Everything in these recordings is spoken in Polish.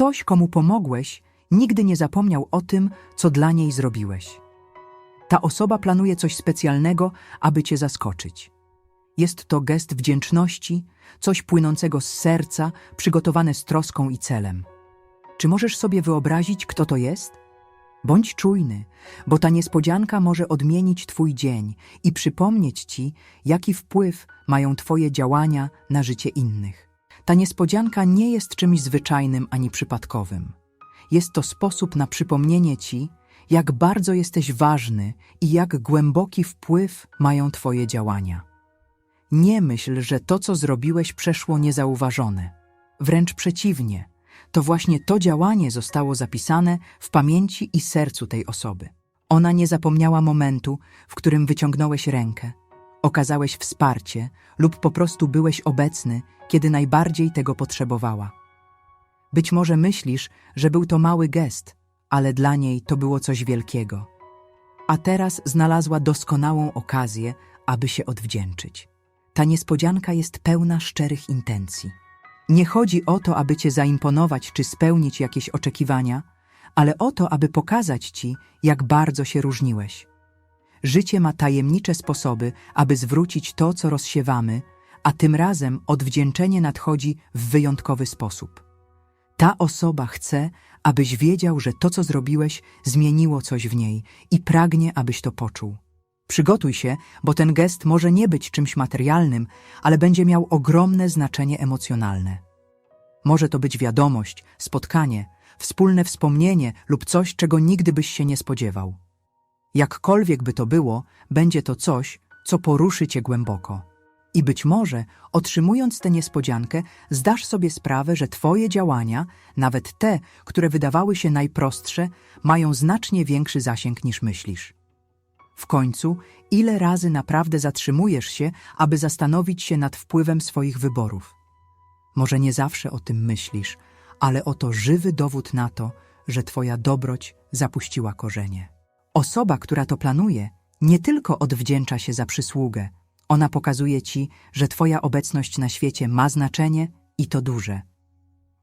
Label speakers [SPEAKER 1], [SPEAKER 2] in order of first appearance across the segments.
[SPEAKER 1] Ktoś, komu pomogłeś, nigdy nie zapomniał o tym, co dla niej zrobiłeś. Ta osoba planuje coś specjalnego, aby cię zaskoczyć. Jest to gest wdzięczności, coś płynącego z serca, przygotowane z troską i celem. Czy możesz sobie wyobrazić, kto to jest? Bądź czujny, bo ta niespodzianka może odmienić Twój dzień i przypomnieć Ci, jaki wpływ mają Twoje działania na życie innych. Ta niespodzianka nie jest czymś zwyczajnym ani przypadkowym. Jest to sposób na przypomnienie Ci, jak bardzo jesteś ważny i jak głęboki wpływ mają Twoje działania. Nie myśl, że to, co zrobiłeś, przeszło niezauważone. Wręcz przeciwnie, to właśnie to działanie zostało zapisane w pamięci i sercu tej osoby. Ona nie zapomniała momentu, w którym wyciągnąłeś rękę, okazałeś wsparcie lub po prostu byłeś obecny, kiedy najbardziej tego potrzebowała. Być może myślisz, że był to mały gest, ale dla niej to było coś wielkiego. A teraz znalazła doskonałą okazję, aby się odwdzięczyć. Ta niespodzianka jest pełna szczerych intencji. Nie chodzi o to, aby cię zaimponować czy spełnić jakieś oczekiwania, ale o to, aby pokazać ci, jak bardzo się różniłeś. Życie ma tajemnicze sposoby, aby zwrócić to, co rozsiewamy, a tym razem odwdzięczenie nadchodzi w wyjątkowy sposób. Ta osoba chce, abyś wiedział, że to, co zrobiłeś, zmieniło coś w niej i pragnie, abyś to poczuł. Przygotuj się, bo ten gest może nie być czymś materialnym, ale będzie miał ogromne znaczenie emocjonalne. Może to być wiadomość, spotkanie, wspólne wspomnienie lub coś, czego nigdy byś się nie spodziewał. Jakkolwiek by to było, będzie to coś, co poruszy cię głęboko. I być może, otrzymując tę niespodziankę, zdasz sobie sprawę, że twoje działania, nawet te, które wydawały się najprostsze, mają znacznie większy zasięg niż myślisz. W końcu, ile razy naprawdę zatrzymujesz się, aby zastanowić się nad wpływem swoich wyborów? Może nie zawsze o tym myślisz, ale oto żywy dowód na to, że Twoja dobroć zapuściła korzenie. Osoba, która to planuje, nie tylko odwdzięcza się za przysługę, ona pokazuje Ci, że Twoja obecność na świecie ma znaczenie i to duże.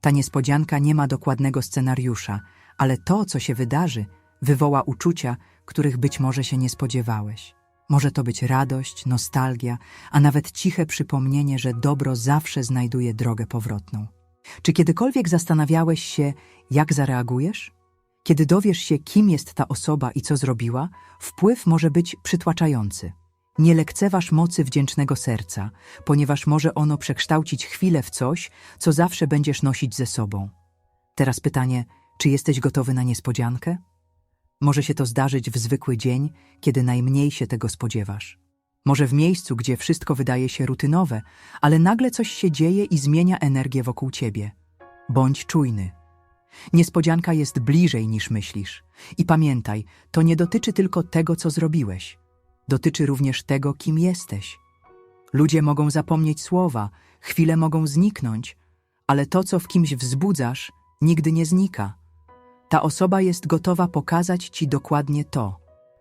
[SPEAKER 1] Ta niespodzianka nie ma dokładnego scenariusza, ale to, co się wydarzy, wywoła uczucia, których być może się nie spodziewałeś. Może to być radość, nostalgia, a nawet ciche przypomnienie, że dobro zawsze znajduje drogę powrotną. Czy kiedykolwiek zastanawiałeś się, jak zareagujesz? Kiedy dowiesz się, kim jest ta osoba i co zrobiła, wpływ może być przytłaczający. Nie lekceważ mocy wdzięcznego serca, ponieważ może ono przekształcić chwilę w coś, co zawsze będziesz nosić ze sobą. Teraz pytanie, czy jesteś gotowy na niespodziankę? Może się to zdarzyć w zwykły dzień, kiedy najmniej się tego spodziewasz. Może w miejscu, gdzie wszystko wydaje się rutynowe, ale nagle coś się dzieje i zmienia energię wokół ciebie. Bądź czujny. Niespodzianka jest bliżej niż myślisz. I pamiętaj, to nie dotyczy tylko tego, co zrobiłeś. Dotyczy również tego, kim jesteś. Ludzie mogą zapomnieć słowa, chwile mogą zniknąć, ale to, co w kimś wzbudzasz, nigdy nie znika. Ta osoba jest gotowa pokazać ci dokładnie to.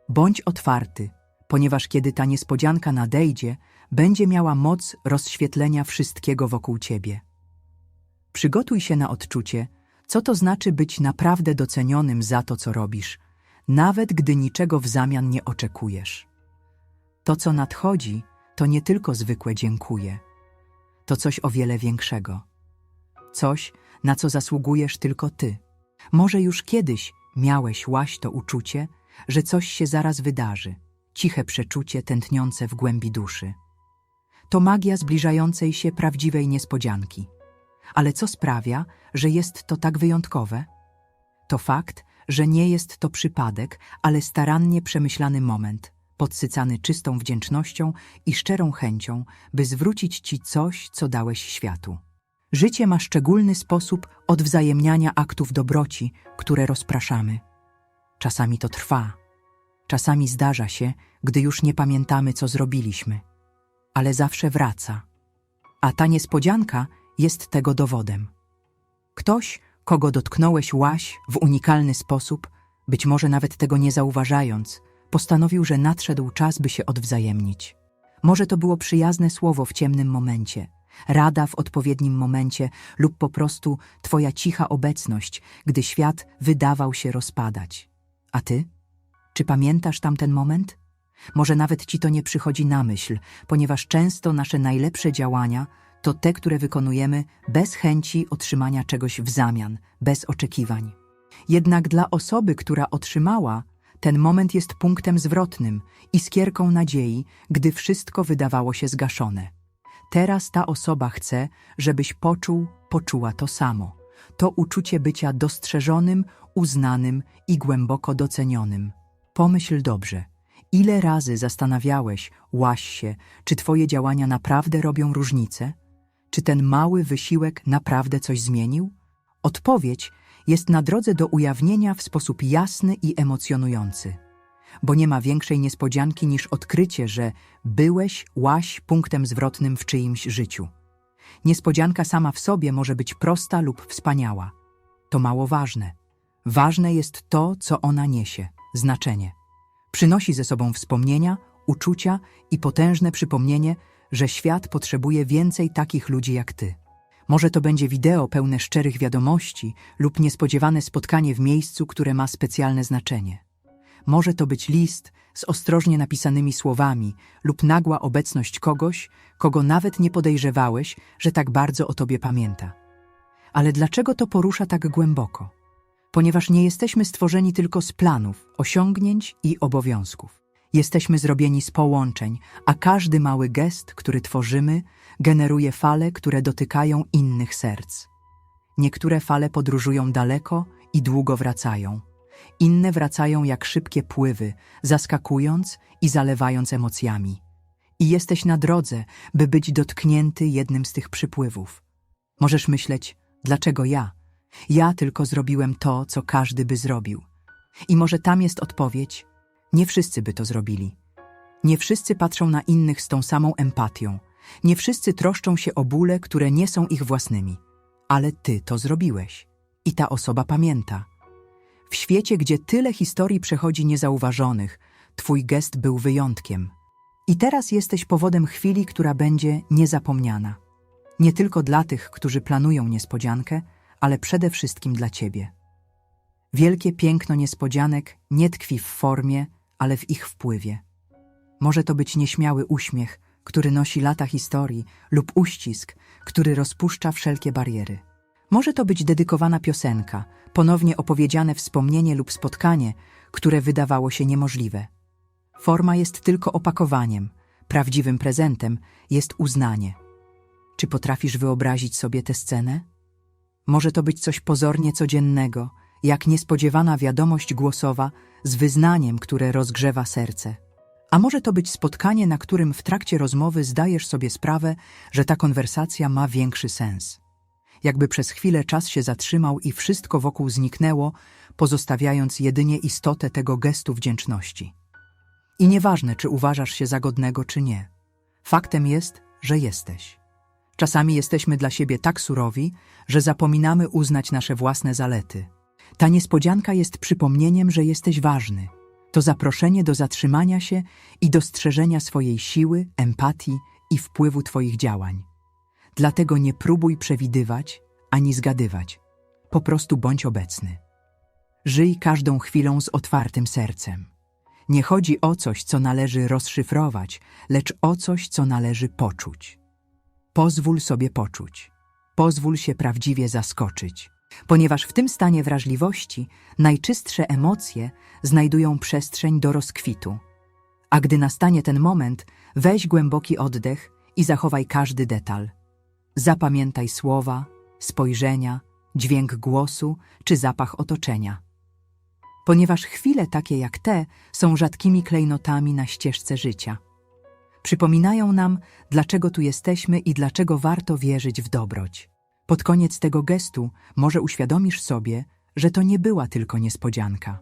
[SPEAKER 1] Bądź otwarty, ponieważ kiedy ta niespodzianka nadejdzie, będzie miała moc rozświetlenia wszystkiego wokół ciebie. Przygotuj się na odczucie, co to znaczy być naprawdę docenionym za to, co robisz, nawet gdy niczego w zamian nie oczekujesz. To, co nadchodzi, to nie tylko zwykłe dziękuję. To coś o wiele większego. Coś, na co zasługujesz tylko ty. Może już kiedyś miałeś łaś to uczucie, że coś się zaraz wydarzy, ciche przeczucie tętniące w głębi duszy. To magia zbliżającej się prawdziwej niespodzianki. Ale co sprawia, że jest to tak wyjątkowe? To fakt, że nie jest to przypadek, ale starannie przemyślany moment, podsycany czystą wdzięcznością i szczerą chęcią, by zwrócić ci coś, co dałeś światu. Życie ma szczególny sposób odwzajemniania aktów dobroci, które rozpraszamy. Czasami to trwa, czasami zdarza się, gdy już nie pamiętamy, co zrobiliśmy, ale zawsze wraca. A ta niespodzianka jest tego dowodem. Ktoś, kogo dotknąłeś łaś w unikalny sposób, być może nawet tego nie zauważając, postanowił, że nadszedł czas, by się odwzajemnić. Może to było przyjazne słowo w ciemnym momencie – rada w odpowiednim momencie lub po prostu Twoja cicha obecność, gdy świat wydawał się rozpadać. A Ty? Czy pamiętasz tamten moment? Może nawet Ci to nie przychodzi na myśl, ponieważ często nasze najlepsze działania to te, które wykonujemy bez chęci otrzymania czegoś w zamian, bez oczekiwań. Jednak dla osoby, która otrzymała, ten moment jest punktem zwrotnym, iskierką nadziei, gdy wszystko wydawało się zgaszone. Teraz ta osoba chce, żebyś poczuł, poczuła to samo. To uczucie bycia dostrzeżonym, uznanym i głęboko docenionym. Pomyśl dobrze. Ile razy zastanawiałeś, łaś się, czy twoje działania naprawdę robią różnicę? Czy ten mały wysiłek naprawdę coś zmienił? Odpowiedź jest na drodze do ujawnienia w sposób jasny i emocjonujący. Bo nie ma większej niespodzianki niż odkrycie, że byłeś, łaś punktem zwrotnym w czyimś życiu. Niespodzianka sama w sobie może być prosta lub wspaniała. To mało ważne. Ważne jest to, co ona niesie znaczenie. Przynosi ze sobą wspomnienia, uczucia i potężne przypomnienie, że świat potrzebuje więcej takich ludzi jak ty. Może to będzie wideo pełne szczerych wiadomości lub niespodziewane spotkanie w miejscu, które ma specjalne znaczenie. Może to być list z ostrożnie napisanymi słowami lub nagła obecność kogoś, kogo nawet nie podejrzewałeś, że tak bardzo o tobie pamięta. Ale dlaczego to porusza tak głęboko? Ponieważ nie jesteśmy stworzeni tylko z planów, osiągnięć i obowiązków. Jesteśmy zrobieni z połączeń, a każdy mały gest, który tworzymy, generuje fale, które dotykają innych serc. Niektóre fale podróżują daleko i długo wracają. Inne wracają jak szybkie pływy, zaskakując i zalewając emocjami. I jesteś na drodze, by być dotknięty jednym z tych przypływów. Możesz myśleć, dlaczego ja? Ja tylko zrobiłem to, co każdy by zrobił. I może tam jest odpowiedź: nie wszyscy by to zrobili. Nie wszyscy patrzą na innych z tą samą empatią. Nie wszyscy troszczą się o bóle, które nie są ich własnymi. Ale ty to zrobiłeś. I ta osoba pamięta. W świecie, gdzie tyle historii przechodzi niezauważonych, twój gest był wyjątkiem. I teraz jesteś powodem chwili, która będzie niezapomniana. Nie tylko dla tych, którzy planują niespodziankę, ale przede wszystkim dla ciebie. Wielkie piękno niespodzianek nie tkwi w formie, ale w ich wpływie. Może to być nieśmiały uśmiech, który nosi lata historii, lub uścisk, który rozpuszcza wszelkie bariery. Może to być dedykowana piosenka, ponownie opowiedziane wspomnienie lub spotkanie, które wydawało się niemożliwe. Forma jest tylko opakowaniem, prawdziwym prezentem jest uznanie. Czy potrafisz wyobrazić sobie tę scenę? Może to być coś pozornie codziennego, jak niespodziewana wiadomość głosowa z wyznaniem, które rozgrzewa serce. A może to być spotkanie, na którym w trakcie rozmowy zdajesz sobie sprawę, że ta konwersacja ma większy sens. Jakby przez chwilę czas się zatrzymał i wszystko wokół zniknęło, pozostawiając jedynie istotę tego gestu wdzięczności. I nieważne, czy uważasz się za godnego, czy nie. Faktem jest, że jesteś. Czasami jesteśmy dla siebie tak surowi, że zapominamy uznać nasze własne zalety. Ta niespodzianka jest przypomnieniem, że jesteś ważny. To zaproszenie do zatrzymania się i dostrzeżenia swojej siły, empatii i wpływu Twoich działań. Dlatego nie próbuj przewidywać ani zgadywać. Po prostu bądź obecny. Żyj każdą chwilą z otwartym sercem. Nie chodzi o coś, co należy rozszyfrować, lecz o coś, co należy poczuć. Pozwól sobie poczuć. Pozwól się prawdziwie zaskoczyć, ponieważ w tym stanie wrażliwości najczystsze emocje znajdują przestrzeń do rozkwitu. A gdy nastanie ten moment, weź głęboki oddech i zachowaj każdy detal. Zapamiętaj słowa, spojrzenia, dźwięk głosu czy zapach otoczenia. Ponieważ chwile takie jak te są rzadkimi klejnotami na ścieżce życia. Przypominają nam, dlaczego tu jesteśmy i dlaczego warto wierzyć w dobroć. Pod koniec tego gestu może uświadomisz sobie, że to nie była tylko niespodzianka.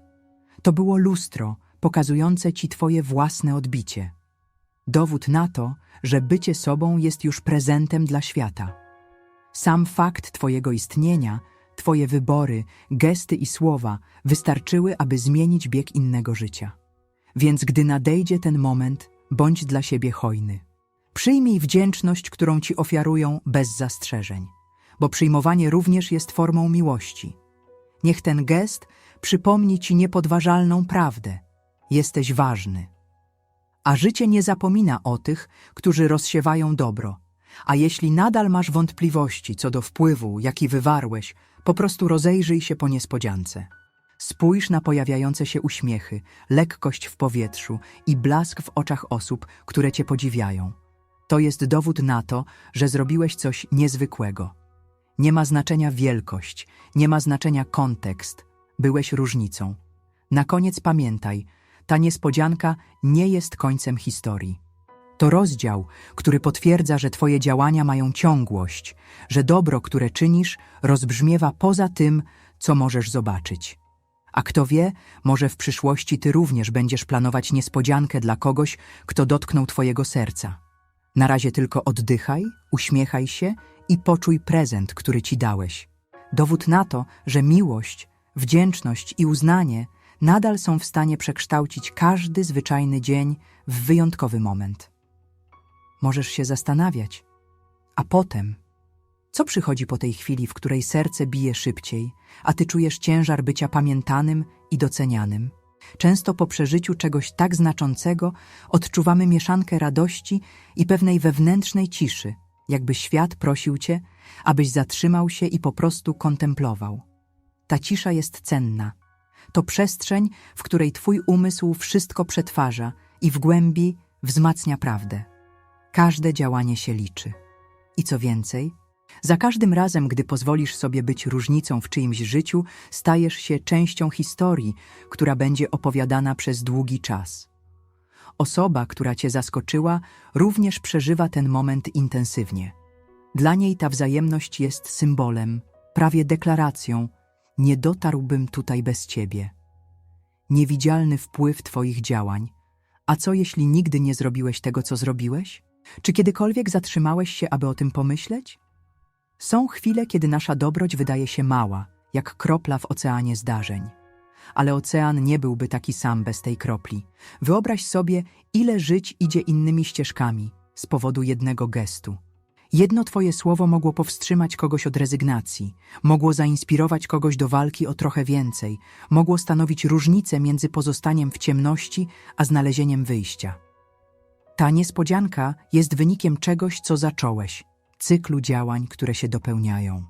[SPEAKER 1] To było lustro pokazujące ci twoje własne odbicie. Dowód na to, że bycie sobą jest już prezentem dla świata. Sam fakt twojego istnienia, twoje wybory, gesty i słowa wystarczyły, aby zmienić bieg innego życia. Więc gdy nadejdzie ten moment, bądź dla siebie hojny. Przyjmij wdzięczność, którą ci ofiarują bez zastrzeżeń, bo przyjmowanie również jest formą miłości. Niech ten gest przypomni ci niepodważalną prawdę. Jesteś ważny. A życie nie zapomina o tych, którzy rozsiewają dobro. A jeśli nadal masz wątpliwości co do wpływu, jaki wywarłeś, po prostu rozejrzyj się po niespodziance. Spójrz na pojawiające się uśmiechy, lekkość w powietrzu i blask w oczach osób, które cię podziwiają. To jest dowód na to, że zrobiłeś coś niezwykłego. Nie ma znaczenia wielkość, nie ma znaczenia kontekst. Byłeś różnicą. Na koniec pamiętaj, ta niespodzianka nie jest końcem historii. To rozdział, który potwierdza, że Twoje działania mają ciągłość, że dobro, które czynisz, rozbrzmiewa poza tym, co możesz zobaczyć. A kto wie, może w przyszłości Ty również będziesz planować niespodziankę dla kogoś, kto dotknął Twojego serca. Na razie tylko oddychaj, uśmiechaj się i poczuj prezent, który Ci dałeś. Dowód na to, że miłość, wdzięczność i uznanie nadal są w stanie przekształcić każdy zwyczajny dzień w wyjątkowy moment. Możesz się zastanawiać, a potem, co przychodzi po tej chwili, w której serce bije szybciej, a ty czujesz ciężar bycia pamiętanym i docenianym? Często po przeżyciu czegoś tak znaczącego odczuwamy mieszankę radości i pewnej wewnętrznej ciszy, jakby świat prosił cię, abyś zatrzymał się i po prostu kontemplował. Ta cisza jest cenna. To przestrzeń, w której twój umysł wszystko przetwarza i w głębi wzmacnia prawdę. Każde działanie się liczy. I co więcej, za każdym razem, gdy pozwolisz sobie być różnicą w czyimś życiu, stajesz się częścią historii, która będzie opowiadana przez długi czas. Osoba, która cię zaskoczyła, również przeżywa ten moment intensywnie. Dla niej ta wzajemność jest symbolem, prawie deklaracją: Nie dotarłbym tutaj bez ciebie. Niewidzialny wpływ Twoich działań. A co jeśli nigdy nie zrobiłeś tego, co zrobiłeś? Czy kiedykolwiek zatrzymałeś się, aby o tym pomyśleć? Są chwile, kiedy nasza dobroć wydaje się mała, jak kropla w oceanie zdarzeń. Ale ocean nie byłby taki sam bez tej kropli. Wyobraź sobie, ile żyć idzie innymi ścieżkami z powodu jednego gestu. Jedno Twoje słowo mogło powstrzymać kogoś od rezygnacji, mogło zainspirować kogoś do walki o trochę więcej, mogło stanowić różnicę między pozostaniem w ciemności a znalezieniem wyjścia. Ta niespodzianka jest wynikiem czegoś, co zacząłeś, cyklu działań, które się dopełniają.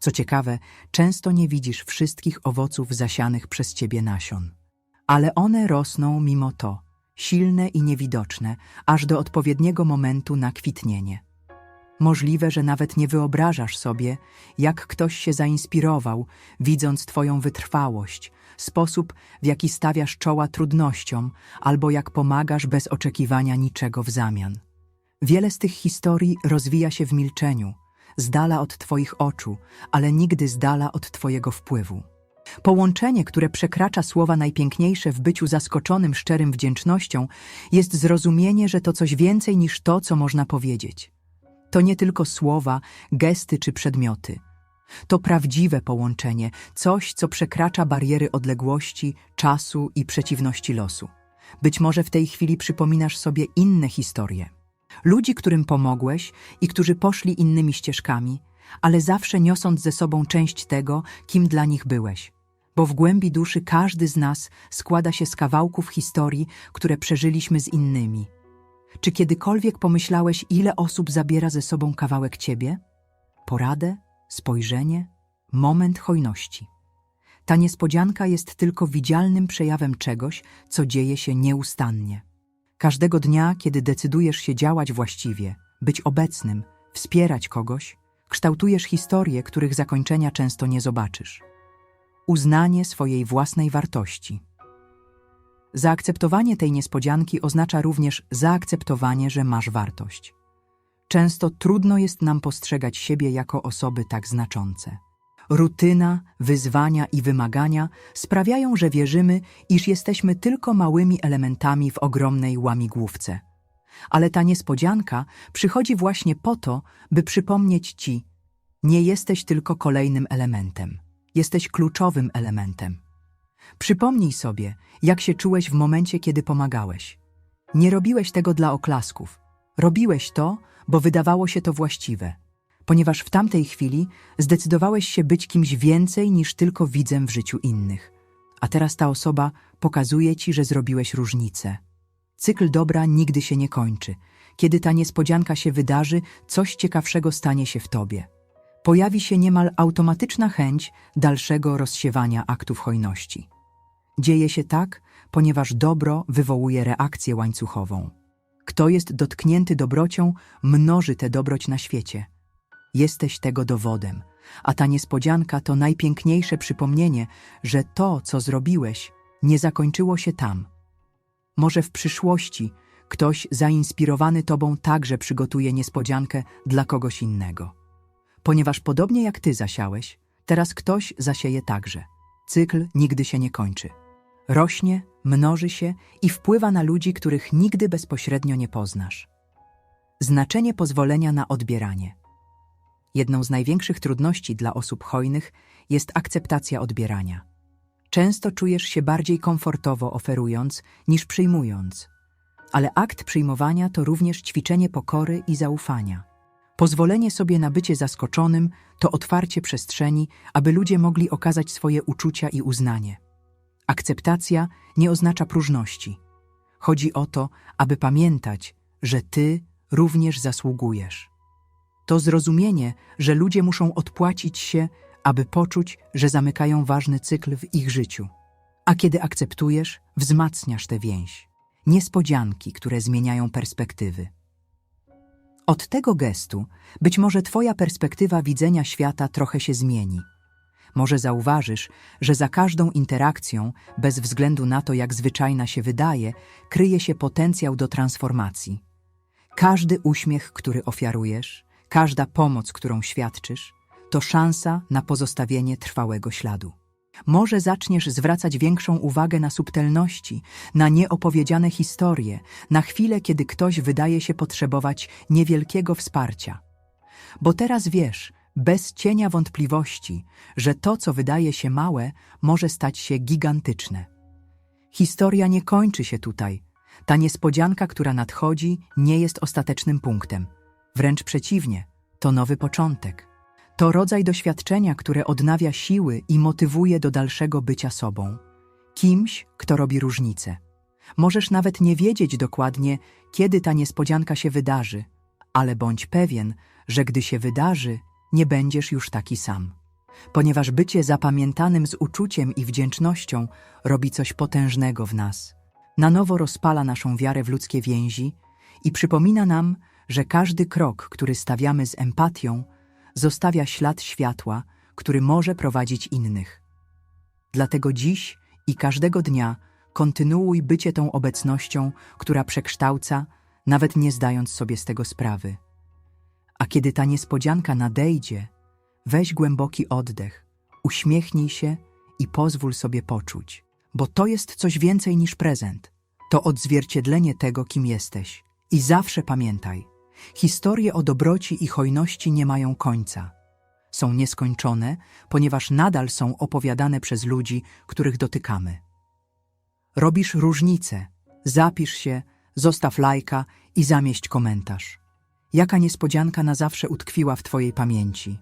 [SPEAKER 1] Co ciekawe, często nie widzisz wszystkich owoców zasianych przez ciebie nasion, ale one rosną mimo to, silne i niewidoczne, aż do odpowiedniego momentu na kwitnienie. Możliwe, że nawet nie wyobrażasz sobie, jak ktoś się zainspirował, widząc Twoją wytrwałość, sposób, w jaki stawiasz czoła trudnościom, albo jak pomagasz bez oczekiwania niczego w zamian. Wiele z tych historii rozwija się w milczeniu, z dala od Twoich oczu, ale nigdy z dala od Twojego wpływu. Połączenie, które przekracza słowa najpiękniejsze w byciu zaskoczonym szczerym wdzięcznością, jest zrozumienie, że to coś więcej niż to, co można powiedzieć. To nie tylko słowa, gesty czy przedmioty. To prawdziwe połączenie, coś, co przekracza bariery odległości, czasu i przeciwności losu. Być może w tej chwili przypominasz sobie inne historie. Ludzi, którym pomogłeś i którzy poszli innymi ścieżkami, ale zawsze niosąc ze sobą część tego, kim dla nich byłeś. Bo w głębi duszy każdy z nas składa się z kawałków historii, które przeżyliśmy z innymi. Czy kiedykolwiek pomyślałeś, ile osób zabiera ze sobą kawałek ciebie? Poradę, spojrzenie, moment hojności. Ta niespodzianka jest tylko widzialnym przejawem czegoś, co dzieje się nieustannie. Każdego dnia, kiedy decydujesz się działać właściwie, być obecnym, wspierać kogoś, kształtujesz historie, których zakończenia często nie zobaczysz. Uznanie swojej własnej wartości. Zaakceptowanie tej niespodzianki oznacza również zaakceptowanie, że masz wartość. Często trudno jest nam postrzegać siebie jako osoby tak znaczące. Rutyna, wyzwania i wymagania sprawiają, że wierzymy, iż jesteśmy tylko małymi elementami w ogromnej łamigłówce. Ale ta niespodzianka przychodzi właśnie po to, by przypomnieć ci, nie jesteś tylko kolejnym elementem, jesteś kluczowym elementem. Przypomnij sobie, jak się czułeś w momencie, kiedy pomagałeś. Nie robiłeś tego dla oklasków. Robiłeś to, bo wydawało się to właściwe, ponieważ w tamtej chwili zdecydowałeś się być kimś więcej niż tylko widzem w życiu innych. A teraz ta osoba pokazuje ci, że zrobiłeś różnicę. Cykl dobra nigdy się nie kończy. Kiedy ta niespodzianka się wydarzy, coś ciekawszego stanie się w tobie. Pojawi się niemal automatyczna chęć dalszego rozsiewania aktów hojności. Dzieje się tak, ponieważ dobro wywołuje reakcję łańcuchową. Kto jest dotknięty dobrocią, mnoży tę dobroć na świecie. Jesteś tego dowodem, a ta niespodzianka to najpiękniejsze przypomnienie, że to, co zrobiłeś, nie zakończyło się tam. Może w przyszłości ktoś zainspirowany tobą także przygotuje niespodziankę dla kogoś innego. Ponieważ podobnie jak ty zasiałeś, teraz ktoś zasieje także. Cykl nigdy się nie kończy. Rośnie, mnoży się i wpływa na ludzi, których nigdy bezpośrednio nie poznasz. Znaczenie pozwolenia na odbieranie. Jedną z największych trudności dla osób hojnych jest akceptacja odbierania. Często czujesz się bardziej komfortowo oferując niż przyjmując. Ale akt przyjmowania to również ćwiczenie pokory i zaufania. Pozwolenie sobie na bycie zaskoczonym to otwarcie przestrzeni, aby ludzie mogli okazać swoje uczucia i uznanie. Akceptacja nie oznacza próżności. Chodzi o to, aby pamiętać, że ty również zasługujesz. To zrozumienie, że ludzie muszą odpłacić się, aby poczuć, że zamykają ważny cykl w ich życiu. A kiedy akceptujesz, wzmacniasz tę więź. Niespodzianki, które zmieniają perspektywy. Od tego gestu być może Twoja perspektywa widzenia świata trochę się zmieni. Może zauważysz, że za każdą interakcją, bez względu na to, jak zwyczajna się wydaje, kryje się potencjał do transformacji. Każdy uśmiech, który ofiarujesz, każda pomoc, którą świadczysz, to szansa na pozostawienie trwałego śladu. Może zaczniesz zwracać większą uwagę na subtelności, na nieopowiedziane historie, na chwilę, kiedy ktoś wydaje się potrzebować niewielkiego wsparcia. Bo teraz wiesz, bez cienia wątpliwości, że to, co wydaje się małe, może stać się gigantyczne. Historia nie kończy się tutaj. Ta niespodzianka, która nadchodzi, nie jest ostatecznym punktem. Wręcz przeciwnie, to nowy początek. To rodzaj doświadczenia, które odnawia siły i motywuje do dalszego bycia sobą. Kimś, kto robi różnicę. Możesz nawet nie wiedzieć dokładnie, kiedy ta niespodzianka się wydarzy, ale bądź pewien, że gdy się wydarzy, nie będziesz już taki sam. Ponieważ bycie zapamiętanym z uczuciem i wdzięcznością robi coś potężnego w nas. Na nowo rozpala naszą wiarę w ludzkie więzi i przypomina nam, że każdy krok, który stawiamy z empatią, zostawia ślad światła, który może prowadzić innych. Dlatego dziś i każdego dnia kontynuuj bycie tą obecnością, która przekształca, nawet nie zdając sobie z tego sprawy. A kiedy ta niespodzianka nadejdzie, weź głęboki oddech, uśmiechnij się i pozwól sobie poczuć, bo to jest coś więcej niż prezent. To odzwierciedlenie tego, kim jesteś. I zawsze pamiętaj, historie o dobroci i hojności nie mają końca. Są nieskończone, ponieważ nadal są opowiadane przez ludzi, których dotykamy. Robisz różnicę. Zapisz się, zostaw lajka i zamieść komentarz. Jaka niespodzianka na zawsze utkwiła w Twojej pamięci?